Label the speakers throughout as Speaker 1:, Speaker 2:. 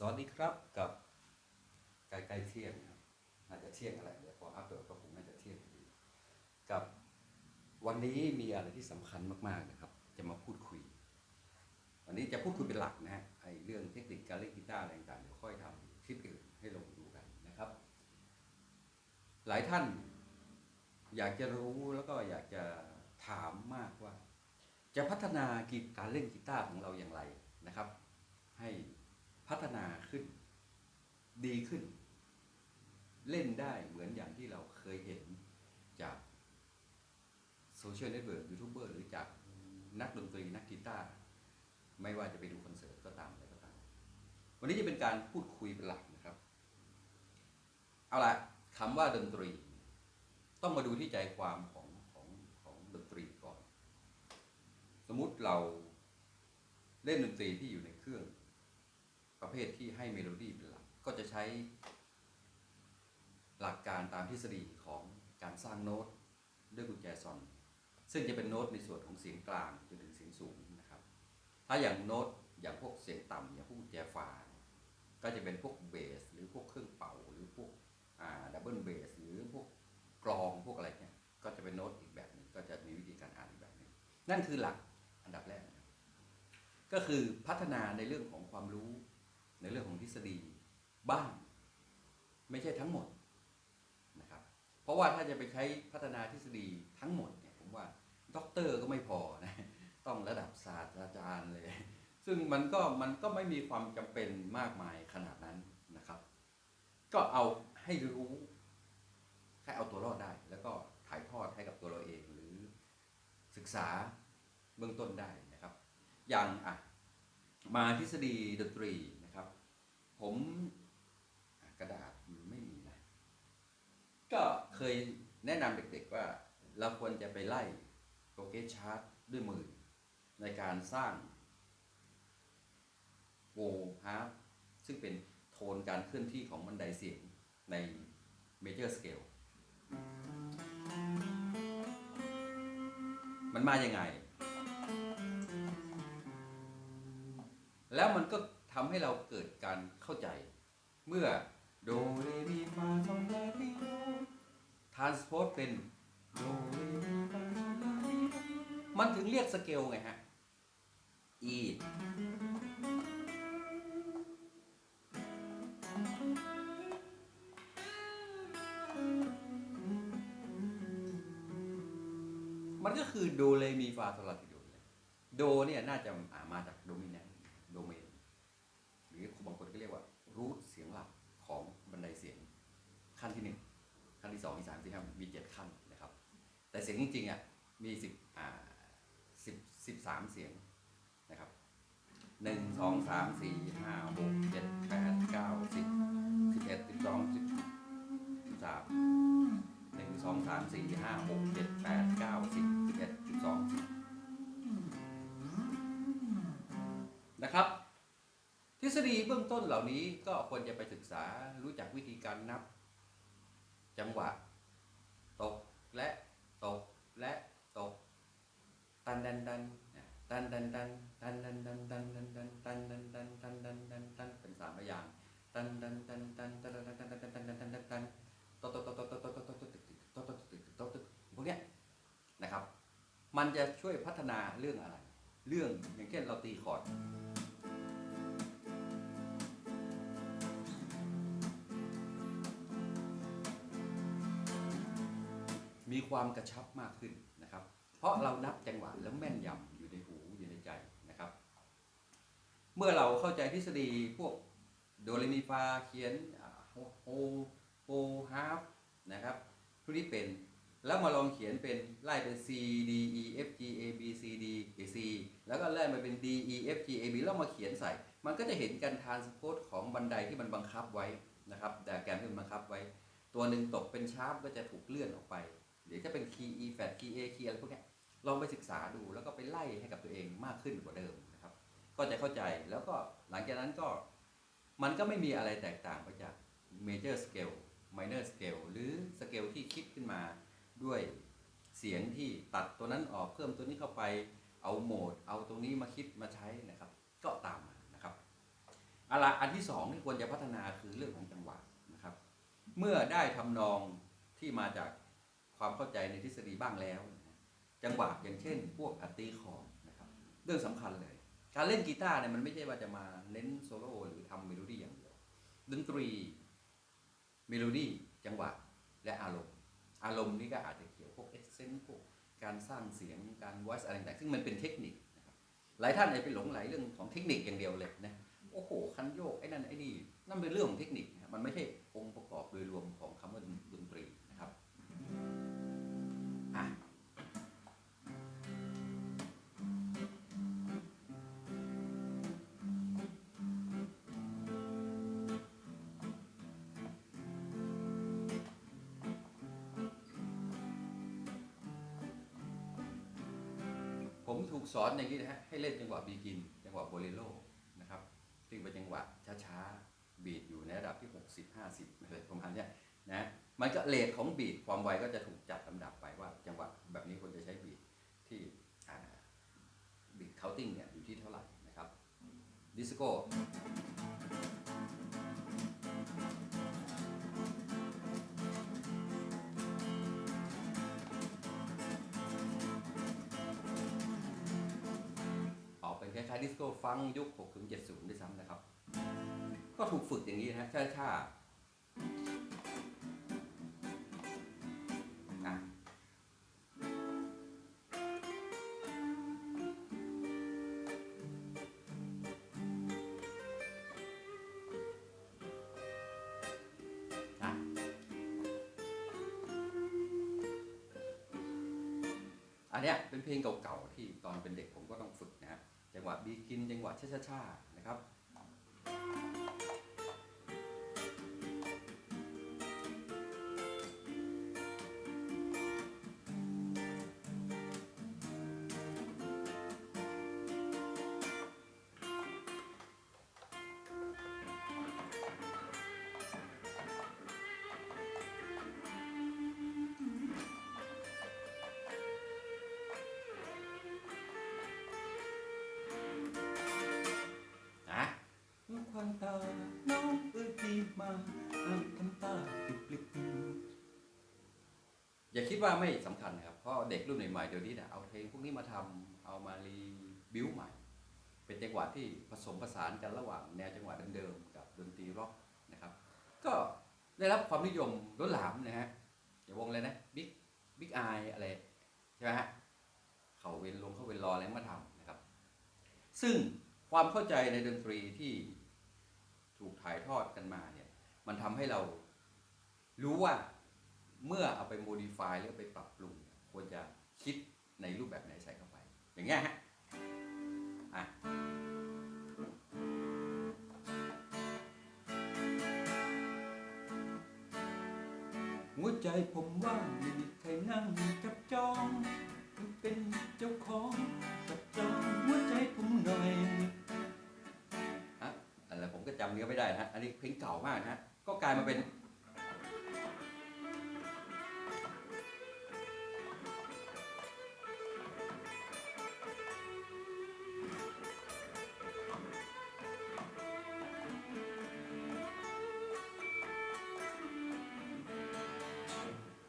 Speaker 1: สวัสดีครับกับใกล้ๆเที่ยงครับน่าจะเที่ยงอะไรเดี๋ยวพออัปโหลดก็คงน่าจะเที่ยงพอดีกับวันนี้มีอะไรที่สำคัญมากๆนะครับ จะมาพูดคุย วันนี้จะพูดคุยเป็นหลักนะฮะไอ้เรื่องเทคนิคการเล่นกีตาร์อะไรต่างๆเดี๋ยวค่อยทำคลิปอื่นให้ลงดูกันนะครับ หลายท่านอยากจะรู้แล้วก็อยากจะถามมากว่า จะพัฒนากีการเล่นกีตาร์ของเราอย่างไรนะครับ ให้ พัฒนาขึ้น ดีขึ้น เล่นได้เหมือนอย่างที่เราเคยเห็นจากโซเชียลเน็ตเวิร์กยูทูบเบอร์หรือจากนักดนตรีนักกีตาร์ไม่ว่าจะไปดูคอนเสิร์ตก็ตามอะไรก็ตาม วันนี้จะเป็นการพูดคุยเป็นหลักนะครับ เอาละคำว่าดนตรี ต้องมาดูที่ใจความของของของดนตรีก่อน สมมุติเราเล่นดนตรีที่อยู่ในเครื่อง ประเภทที่ให้เมโลดี้เป็นหลัก ก็จะใช้หลักการตามทฤษฎีของการสร้างโน้ตด้วยกุญแจซอน ซึ่งจะเป็นโน้ตในส่วนของเสียงกลางจนถึงเสียงสูงนะครับ ถ้าอย่างโน้ตอย่างพวกเสียงต่ำอย่างพวกกุญแจฟานก็จะเป็นพวกเบสหรือพวกเครื่องเป่าหรือพวกดับเบิลเบสหรือพวกกลองพวกอะไรเนี่ยก็จะเป็นโน้ตอีกแบบหนึ่งก็จะมีวิธีการอ่านอีกแบบหนึ่งนั่นคือหลักอันดับแรก ก็คือพัฒนาในเรื่องของความรู้ ในเรื่องของทฤษฎีบ้าง ไม่ใช่ทั้งหมดนะครับ เพราะว่าถ้าจะไปใช้พัฒนาทฤษฎีทั้งหมดเนี่ยผมว่าด็อกเตอร์ก็ไม่พอนะต้องระดับศาสตราจารย์เลย ซึ่งมันก็มันก็ไม่มีความจำเป็นมากมายขนาดนั้นนะครับ ก็เอาให้รู้แค่เอาตัวรอดได้ แล้วก็ถ่ายทอดให้กับตัวเราเองหรือศึกษาเบื้องต้นได้นะครับ อย่างอะมาทฤษฎีดนตรี ผมกระดาษไม่มีนะก็เคยแนะนำเด็กๆว่า เราควรจะไปไล่โปรเกรสชาร์ตด้วยมือ ในการสร้างโวฮาร์ปซึ่งเป็นโทนการเคลื่อนที่ของบันไดเสียงในเมเจอร์สเกลมันมาอย่างไง แล้วมันก็ ทำให้เราเกิดการเข้าใจ เมื่อโดเรมีฟาโซอนลาทีโดทรานสโพสเป็นโดเรมีฟาโซลาติโดมันถึงเรียกสเกลไงฮะ E มันก็คือโดเรมีฟาโซลาติโดเลยโดเนี่ยน่าจะอามาจากโดมิเนนโดเมน รู้เสียงหลักของบันไดเสียงขั้นที่ 1 ขั้นที่2ที่สามที่ห้ามีเจ็ขั้นนะครับ แต่เสียงจริงๆอะมี10อ่าบสามเสียงนะครับหนึ่งสองสามสี่ห้าหกเจ็ดแปดเก้าสิบสิบเอ็ดสิบสองสิบสามหนึ่งสองสามสี่ห้3 4 5 6 7 8ด10 11 12าสิบ3 4 5 6 7 8 9 10 11 12 ฤษฎีเบื้องต้นเหล่านี้ก็ควรจะไปศึกษารู้จักวิธีการนับ จังหวะ ตกและตกและตก ตันดันดันตันดันดันตันดันดันตันดันดันตันดันดันตันดันดันตันเป็นสามพยางตันดันดันตันตันดันตันตันตันตันตันตันตันตันโตโตโตโตโตโตโตโตโตโตโตโตโตโตพวกเนี้ยนะครับ มันจะช่วยพัฒนาเรื่องอะไร เรื่องอย่างเช่นเราตีคอร์ด ความกระชับมากขึ้นนะครับ เพราะเรานับจังหวะแล้วแม่นยำอยู่ในหูอยู่ในใจนะครับ เมื่อเราเข้าใจทฤษฎีพวกโดเรมีฟาเขียนโฮโฮฮาร์ฟนะครับทุกนี้เป็นแล้วมาลองเขียนเป็นไล่เป็น C D E F G A B C D A C แล้วก็ไล่มาเป็น D E F G A B แล้วมาเขียนใส่ มันก็จะเห็นการทานสโพสของบันไดที่มันบังคับไว้นะครับแต่แกรมที่มันบังคับไว้ ตัวหนึ่งตกเป็นชาร์ปก็จะถูกเลื่อนออกไป เดี๋ยวจะเป็นคีย์ E flat คีย์ A คีย์อะไรพวกนี้ลองไปศึกษาดูแล้วก็ไปไล่ให้กับตัวเองมากขึ้นกว่าเดิมนะครับ ก็จะเข้าใจแล้วก็หลังจากนั้นก็มันก็ไม่มีอะไรแตกต่างไปจาก major scale minor scale หรือสเกลที่คิดขึ้นมาด้วยเสียงที่ตัดตัวนั้นออกเพิ่มตัวนี้เข้าไปเอาโหมด เอาตรงนี้มาคิดมาใช้นะครับ ก็ตามมานะครับอะไรอันที่สองที่ควรจะพัฒนาคือเรื่องของจังหวะนะครับ เมื่อได้ทำนองที่มาจาก ความเข้าใจในทฤษฎีบ้างแล้ว จังหวะอย่างเช่น พวกอัตตีคอร์ดนะครับเรื่องสำคัญเลย การเล่นกีตาร์เนี่ยมันไม่ใช่ว่าจะมาเน้นโซโล่หรือทำเมโลดี้อย่างเดียวดนตรีเมโลดี้จังหวะและอารมณ์ อารมณ์นี่ก็อาจจะเกี่ยวพวกเอเซนต์พวกการสร้างเสียงการ voice อะไรต่างๆซึ่งมันเป็นเทคนิคนะครับหลายท่านอาจจะไปหลงไหลเรื่องของเทคนิคอย่างเดียวเลยนะโอ้โหคันโยกไอ้นั่นไอ้นี่นั่นเป็นเรื่องของเทคนิคนะมันไม่ใช่องค์ประกอบโดยรวมของคำว่าดน ผมถูกสอนอย่างนี้นะฮะให้เล่นจังหวะบีกินจังหวะโบเลโรนะครับซึ่งเป็นจังหวะช้าๆบีดอยู่ในระดับที่ 60 50อะไรประมาณเนี้ยนะมันก็เลทของบีดความไวก็จะถูกจัดลำดับไปว่าจังหวะแบบนี้ควรจะใช้บีดที่บีดเคาน์ติ้งเนี่ยอยู่ที่เท่าไหร่นะครับดิสโก้ายดิสโก้ฟังยุค6ถึง70 ด้วยซ้ำนะครับ ก็ถูกฝึกอย่างนี้นะช้าอะอะอันเนี้ยเป็นเพลงเก่า ดีกินจังหวะช้า วันตา น้องเอ้ยพี่มาห้ามทำตาปิบลิบอย่าคิดว่าไม่สำคัญนะครับ เพราะเด็กรุ่นใหม่ๆเดี๋ยวนี้เนี่ยเอาเพลงพวกนี้มาทำเอามารีบิวใหม่ เป็นจังหวะที่ผสมผสานกันระหว่างแนวจังหวะเดิมๆกับดนตรีร็อกนะครับ ก็ได้รับความนิยมล้นหลามนะฮะอย่าวงเลยนะบิ๊กบิ๊กไออะไรใช่ไหมฮะเขาเวนลงเขาเวนรออะไรมาทำนะครับ ซึ่งความเข้าใจในดนตรีที่ ถูกถ่ายทอดกันมาเนี่ยมันทำให้เรารู้ว่าเมื่อเอาไปโมดิฟายหรือไปปรับปรุง ควรจะคิดในรูปแบบไหนใส่เข้าไป อย่างเงี้ยฮะอะหัวใจผมว่างไม่มีใครนั่งจับจอง เป็นเจ้าของจับจองหัวใจผมหน่อย ก็จำเนื้ไม่ได้นะฮะอันนี้เพลงเก่ามากนะฮะก็กลายมาเป็น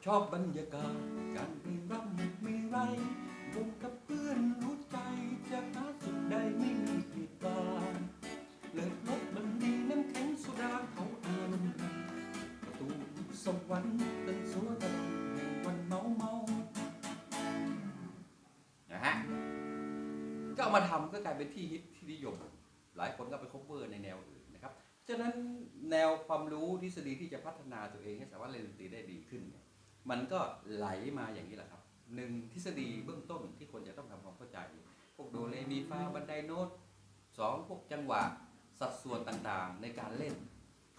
Speaker 1: ชอบบรรยากาศ สวรรค์เป็นสวนแห่งวันเมาเมานะฮะก็เอามาทำก็กลายเป็นที่ฮิตที่นิยม หลายคนก็ไปคบเวอร์ในแนวอื่นนะครับ ฉะนั้นแนวความรู้ทฤษฎีที่จะพัฒนาตัวเองให้สามารถเล่นดนตรีได้ดีขึ้นเนี่ยมันก็ไหลมาอย่างนี้แหละครับหนึ่งทฤษฎีเบื้องต้นที่คนจะต้องทำความเข้าใจ พวกโดเรมีฟาบันไดโน้ตสองพวกจังหวะสัดส่วนต่างๆ ในการเล่น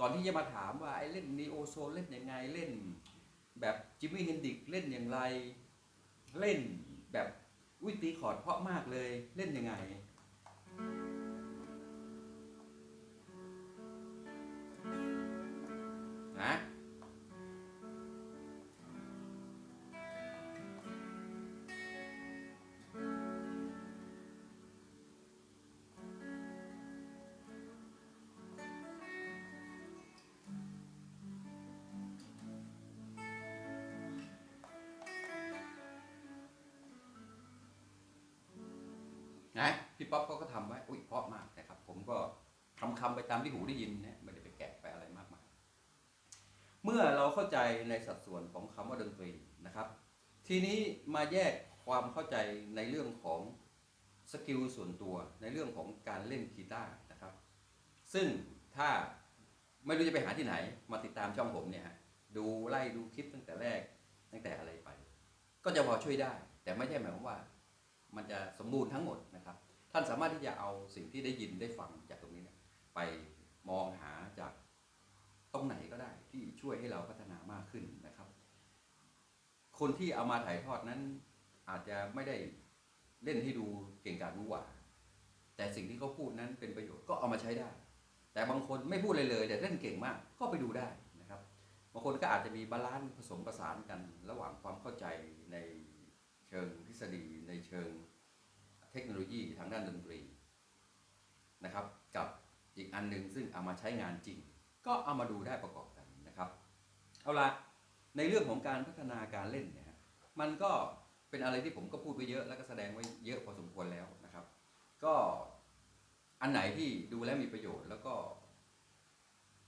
Speaker 1: ก่อนที่จะมาถามว่าไอ้เล่นนีโอโซเล่นยังไงเล่น แบบจิมมี่เฮนดิกเล่นอย่างไร เล่นแบบวิตีคอร์ดเพราะมากเลยเล่นยังไงนะ ป๊อปเขาก็ทำไว้ อุ้ยเพราะมากนะครับ ผมก็ทำคำไปตามที่หูได้ยินนะไม่ได้ไปแกะไปอะไรมากมาย เมื่อเราเข้าใจในสัดส่วนของคำว่าดนตรีนะครับ ทีนี้มาแยกความเข้าใจในเรื่องของสกิลส่วนตัวในเรื่องของการเล่นกีตาร์นะครับ ซึ่งถ้าไม่รู้จะไปหาที่ไหน มาติดตามช่องผมเนี่ยฮะดูไล่ดูคลิปตั้งแต่แรกตั้งแต่อะไรไป ก็จะพอช่วยได้ แต่ไม่ใช่หมายความว่า มันจะสมบูรณ์ทั้งหมดนะครับ ท่านสามารถที่จะเอาสิ่งที่ได้ยินได้ฟังจากตรงนี้เนี่ยไปมองหาจากตรงไหนก็ได้ที่ช่วยให้เราพัฒนามากขึ้นนะครับ คนที่เอามาถ่ายทอดนั้นอาจจะไม่ได้เล่นให้ดูเก่งกาจรู้ว่า แต่สิ่งที่เขาพูดนั้นเป็นประโยชน์ก็เอามาใช้ได้ แต่บางคนไม่พูดเลยเลย แต่เล่นเก่งมากก็ไปดูได้นะครับบางคนก็อาจจะมีบาลานซ์ผสมผสานกัน ระหว่างความเข้าใจในเชิงทฤษฎีในเชิง เทคโนโลยีทางด้านดนตรีนะครับ กับอีกอันหนึ่งซึ่งเอามาใช้งานจริง ก็เอามาดูได้ประกอบกันนะครับเอาละในเรื่องของการพัฒนาการเล่นเนี่ยมันก็เป็นอะไรที่ผมก็พูดไว้เยอะแล้วก็แสดงไว้เยอะพอสมควรแล้วนะครับ ก็อันไหนที่ดูแล้วมีประโยชน์แล้วก็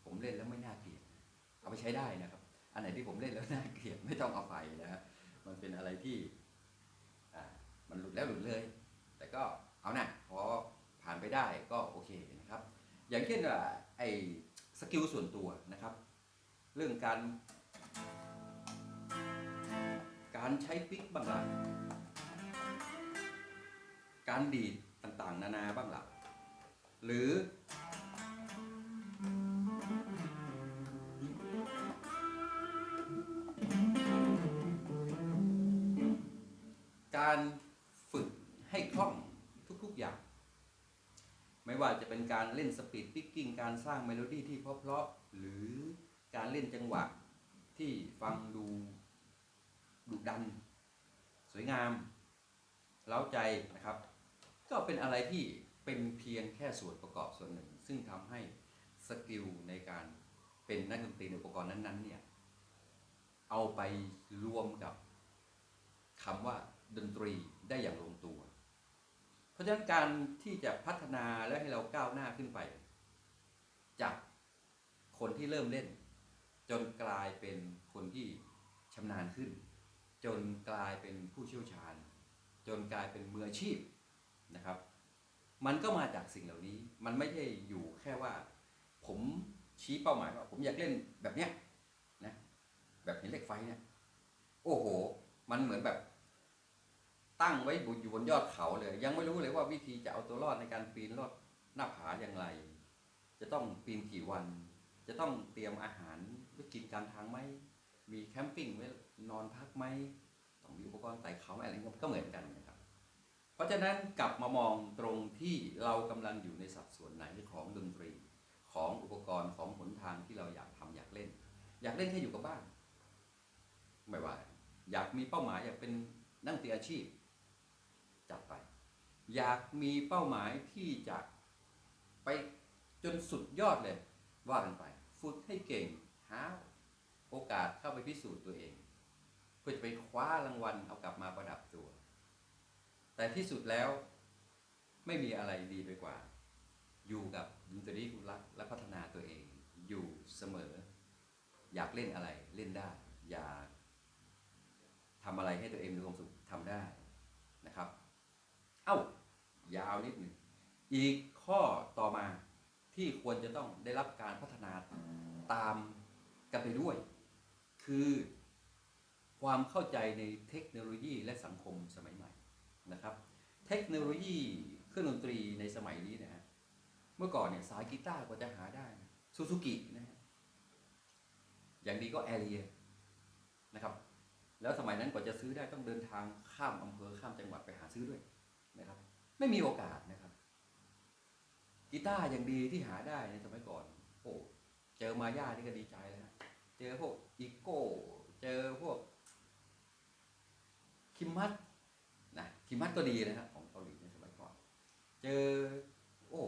Speaker 1: ผมเล่นแล้วไม่น่าเกลียดเอาไปใช้ได้นะครับ อันไหนที่ผมเล่นแล้วน่าเกลียดไม่ต้องเอาไปนะฮะมันเป็นอะไรที่อ่ามันหลุดแล้วหลุดเลย ก็เอานะพอผ่านไปได้ก็โอเคนะครับ อย่างเช่นว่าไอ้สกิลส่วนตัวนะครับ เรื่องการ การใช้ปิกบ้างล่ะการดีดต่างๆ นานาบ้างล่ะหรือ การ ให้คล่องทุกๆอย่าง ไม่ว่าจะเป็นการเล่นสปีดปิกกิ้งการสร้างเมโลดี้ที่เพราะๆหรือการเล่นจังหวะที่ฟังดูดุดัน สวยงาม เล้าใจนะครับ ก็เป็นอะไรที่เป็นเพียงแค่ส่วนประกอบส่วนหนึ่ง ซึ่งทำให้สกิลในการเป็นนักดนตรีในอุปกรณ์นั้นๆเนี่ยเอาไปรวมกับคำว่าดนตรีได้อย่างลงตัว ราะฉะนั้นการที่จะพัฒนาและให้เราก้าวหน้าขึ้นไป จากคนที่เริ่มเล่น จนกลายเป็นคนที่ชำนาญขึ้น จนกลายเป็นผู้เชี่ยวชาญ จนกลายเป็นมืออาชีพนะครับ มันก็มาจากสิ่งเหล่านี้ มันไม่ใช่อยู่แค่ว่า ผมชี้เป้าหมายว่าผมอยากเล่นแบบเนี้ยนะแบบเห็นเหล็กไฟเนี่ยโอ้โห มันเหมือนแบบ ตั้งไว้อยู่บนยอดเขาเลย ยังไม่รู้เลยว่าวิธีจะเอาตัวรอดในการปีนลอดหน้าผาอย่างไร จะต้องปีนกี่วัน จะต้องเตรียมอาหารไว้กินกลารทางไหมมีแคมปิ้งไว้นอนพักไหมต้องมีอุปกรณ์ไต่เขาไหมอะไรเงี้ยก็เหมือนกันนะครับ เพราะฉะนั้นกลับมามองตรงที่เรากำลังอยู่ในสัดส่วนไหนของดนตรีของอุปกรณ์ของหนทางที่เราอยากทำอยากเล่น อยากเล่นแค่อยู่กับบ้าน ไม่ว่า อยากมีเป้าหมายอยากเป็นนักดนตรีอาชีพ จัดไป อยากมีเป้าหมายที่จะไปจนสุดยอดเลยว่ากันไป ฝึกให้เก่งหาโอกาสเข้าไปพิสูจน์ตัวเอง เพื่อจะไปคว้ารางวัลเอากลับมาประดับตัว แต่ที่สุดแล้วไม่มีอะไรดีไปกว่า อยู่กับดนตรีคุณรักและพัฒนาตัวเอง อยู่เสมอ อยากเล่นอะไรเล่นได้ อยากทำอะไรให้ตัวเองมีความสุขทำได้ ยาวนิดหนึ่งอีกข้อต่อมาที่ควรจะต้องได้รับการพัฒนาตามกันไปด้วย คือความเข้าใจในเทคโนโลยีและสังคมสมัยใหม่นะครับ เทคโนโลยีเครื่องดนตรีในสมัยนี้นะฮะเมื่อก่อนเนี่ยสายกีตาร์กว่าจะหาได้ซูซูกินะฮะอย่างดีก็แอเรียนะครับแล้วสมัยนั้นกว่าจะซื้อได้ต้องเดินทางข้ามอำเภอข้ามจังหวัดไปหาซื้อด้วยนะครับ ไม่มีโอกาสนะครับกีตาร์อย่างดีที่หาได้ในสมัยก่อน โอ้เจอมาย่านี่ก็ดีใจแล้วนะเจอพวกอีโก้ เจอพวก คิมมัตนะคิมมัตก็ดีนะครับของเกาหลีในสมัยก่อน เจอ โอ้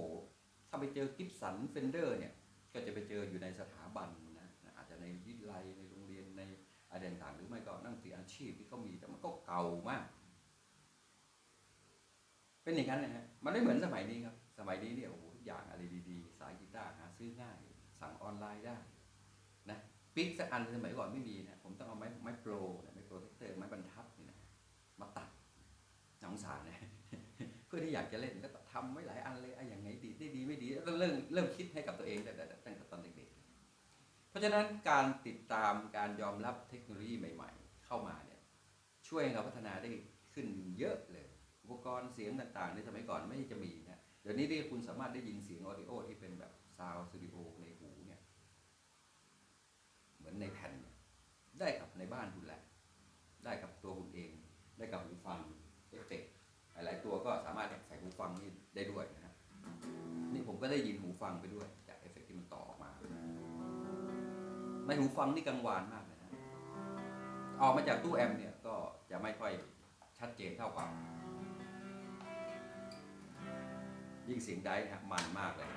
Speaker 1: ถ้าไปเจอกิฟสันเฟนเดอร์เนี่ย ก็จะไปเจออยู่ในสถาบันนะอาจจะในวิทยาลัยในโรงเรียนในอะไรต่างๆหรือไม่ก็นั่งตีอาชีพที่เขามีแต่มันก็เก่ามาก เป็นอย่างนั้นนะฮะมันไม่เหมือนสมัยนี้ครับ สมัยนี้เนี่ยโอ้โหทุกอย่างอะไรดีๆ สายกีตาร์หาซื้อง่าย สั่งออนไลน์ได้นะปิ๊กสักอันสมัยก่อนไม่มีนะผมต้องเอาไม้ไม้โปรไม้โปรเทคเตอร์ไม้บรรทัดนี่นะมาตัดน้องสารนะเพื่อที่อยากจะเล่นก็ทำไว้หลายอันเลยไอ้อย่างไงดีได้ดีไม่ดีแล้วเริ่มเริ่มคิดให้กับตัวเองแต่ตั้งแต่ตอนเด็กๆเพราะฉะนั้นการติดตามการยอมรับเทคโนโลยีใหม่ ๆ เข้ามาเนี่ยช่วยเราพัฒนาได้ขึ้นเยอะ ปกรณ์เสียงต่างๆ ในสมัยก่อนไม่จะมีนะเดี๋ยวนี้ที่คุณสามารถได้ยินเสียงออดิโอที่เป็นแบบซาวสตูดิโอในหูเนี่ย เหมือนในแผ่นเนี่ยได้กับในบ้านคุณแหละ ได้กับตัวคุณเอง ได้กับหูฟังเอฟเฟกต์หลายๆตัวก็สามารถใส่หูฟังนี่ได้ด้วยนะฮะนี่ผมก็ได้ยินหูฟังไปด้วย จากเอฟเฟกต์ที่มันต่อออกมาในหูฟังนี่กังวานมากเลยนะออกมาจากตู้แอมเนี่ยก็จะไม่ค่อยชัดเจนเท่ากับ ยิ่งเสียงได้มันมากเลย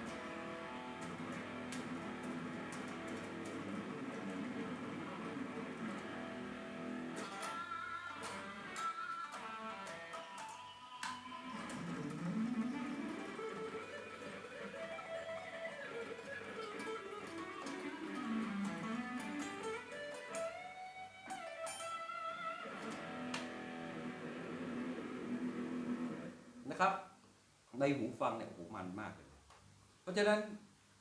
Speaker 1: นะครับ ในหูฟังเนี่ยโอ้โหมันมากเลย เพราะฉะนั้น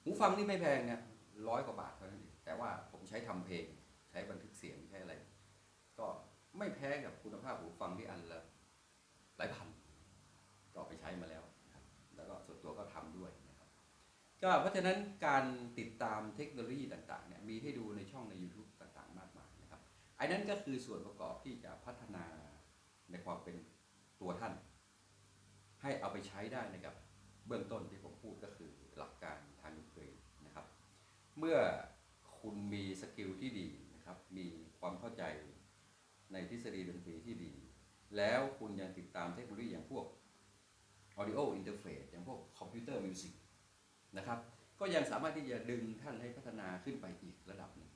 Speaker 1: หูฟังนี่ไม่แพงเนี่ยร้อยกว่าบาทเท่านั้นเองแต่ว่าผมใช้ทำเพลง ใช้บันทึกเสียงใช้อะไร ก็ไม่แพ้กับคุณภาพหูฟังที่อันละหลายพันก็ไปใช้มาแล้ว แล้วก็ส่วนตัวก็ทำด้วยนะครับก็เพราะฉะนั้นการติดตามเทคโนโลยีต่างๆเนี่ยมีให้ดูในช่องใน YouTube ต่างๆ มากมายนะครับไอ้นั้นก็คือส่วนประกอบที่จะพัฒนาในความเป็นตัวท่าน ให้เอาไปใช้ได้ในกับเบื้องต้นที่ผมพูดก็คือหลักการทางดนตรีนะครับ เมื่อคุณมีสกิลที่ดีนะครับ มีความเข้าใจในทฤษฎีดนตรีที่ดี แล้วคุณยังติดตามเทคโนโลยีอย่างพวก audio interface อย่างพวกคอมพิวเตอร์มิวสิกนะครับ ก็ยังสามารถที่จะดึงท่านให้พัฒนาขึ้นไปอีกระดับหนึ่ง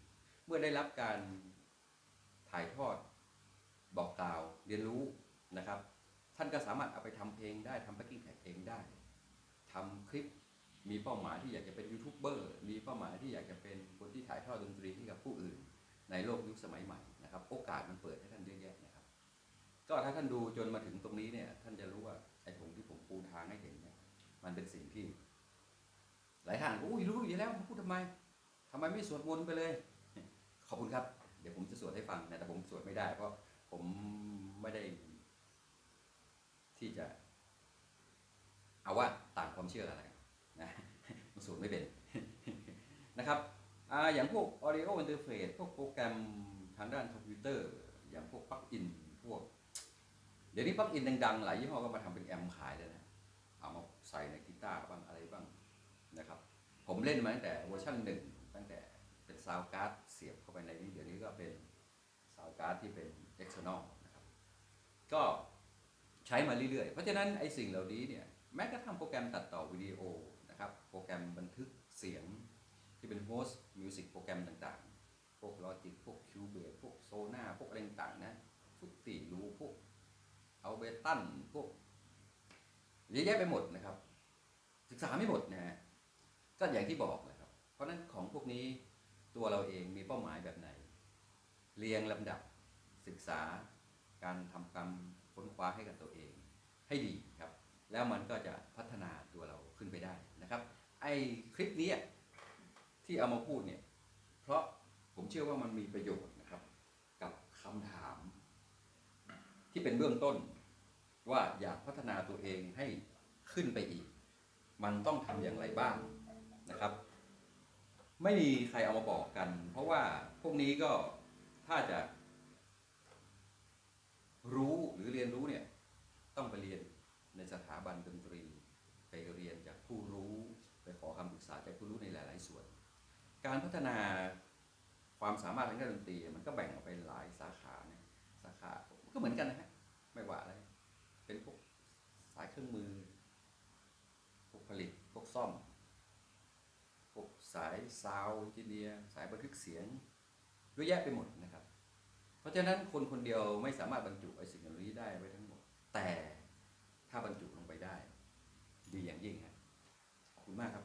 Speaker 1: เมื่อได้รับการถ่ายทอดบอกกล่าวเรียนรู้นะครับ ท่านก็สามารถเอาไปทำเพลงได้ทำแบ็กกิ้งแท็กเองได้ทำคลิปมีเป้าหมายที่อยากจะเป็นยูทูบเบอร์มีเป้าหมายที่อยากจะเป็นคนที่ถ่ายทอดดนตรีให้กับผู้อื่น ในโลกยุคสมัยใหม่นะครับ โอกาสมันเปิดให้ท่านเยอะแยะนะครับ ก็ถ้าท่านดูจนมาถึงตรงนี้เนี่ย ท่านจะรู้ว่าไอ้ผงที่ผมปูทางให้เห็นเนี่ยมันเป็นสิ่งที่ หลายท่านบอกอุ้ยรู้อยู่แล้วพูดทำไมทำไมไม่สวดมนต์ไปเลย ขอบคุณครับ เดี๋ยวผมจะสวดให้ฟังนะแต่ผมสวดไม่ได้เพราะผมไม่ได้ ที่จะ เอาว่าต่างความเชื่ออะไรนะมันสูตรไม่เป็นนะครับออย่างพวก audio interface พวกโปรแกรมทางด้านคอมพิวเตอร์ อย่างพวกปลั๊กอินพวก เดี๋ยวนี้ปลั๊กอินดังๆ หลายยี่ห้อก็มาทำเป็นแอมป์ขายแล้วนะเอามาใส่ในกีตาร์บ้างอะไรบ้างนะครับ ผมเล่นมาตั้งแต่เวอร์ชันหนึ่งตั้งแต่เป็นซาวการ์ดเสียบเข้าไปในนี้ เดี๋ยวนี้ก็เป็นซาวการ์ดที่เป็น external นะครับ ก็ ใช้มาเรื่อยๆ เพราะฉะนั้นไอ้สิ่งเหล่านี้เนี่ยแม้กระทั่งโปรแกรมตัดต่อวิดีโอนะครับโปรแกรมบันทึกเสียงที่เป็นโฮสต์มิวสิกโปรแกรมต่างๆ พวก Logic พวก Cubase พวก Sonar พวกอะไรต่างๆนะฟุตติรูพวกเอาเบตันพวกเยอะแยะไปหมดนะครับ ศึกษาไม่หมดนะฮะก็อย่างที่บอกนะครับ เพราะฉะนั้นของพวกนี้ตัวเราเองมีเป้าหมายแบบไหน เรียงลำดับศึกษาการทำการม ค้นคว้าให้กับตัวเองให้ดีครับ แล้วมันก็จะพัฒนาตัวเราขึ้นไปได้นะครับ ไอ้คลิปนี้ที่เอามาพูดเนี่ยเพราะผมเชื่อว่ามันมีประโยชน์นะครับ กับคำถาม ที่เป็นเบื้องต้น ว่าอยากพัฒนาตัวเองให้ขึ้นไปอีก มันต้องทำอย่างไรบ้างนะครับ ไม่มีใครเอามาบอกกัน เพราะว่าพวกนี้ก็ถ้าจะ รู้หรือเรียนรู้เนี่ยต้องไปเรียนในสถาบันดนตรี ไปเรียนจากผู้รู้ไปขอคำปรึกษาจากผู้รู้ในหลาย ๆ ส่วน การพัฒนาความสามารถทางด้านดนตรีมันก็แบ่งออกไปหลายสาขาเนี่ยสาขาก็เหมือนกันนะฮะไม่ว่าอะไรเป็นพวกสายเครื่องมือพวกผลิตพวกซ่อมพวกสายซาวด์จิเนียสายบันทึกเสียงเยอะแยะไปหมด เพราะฉะนั้นคนคนเดียวไม่สามารถบรรจุไอสิ่งเหล่านี้ได้ไว้ทั้งหมด แต่ถ้าบรรจุลงไปได้ ดีอย่างยิ่งครับขอบคุณมากครับ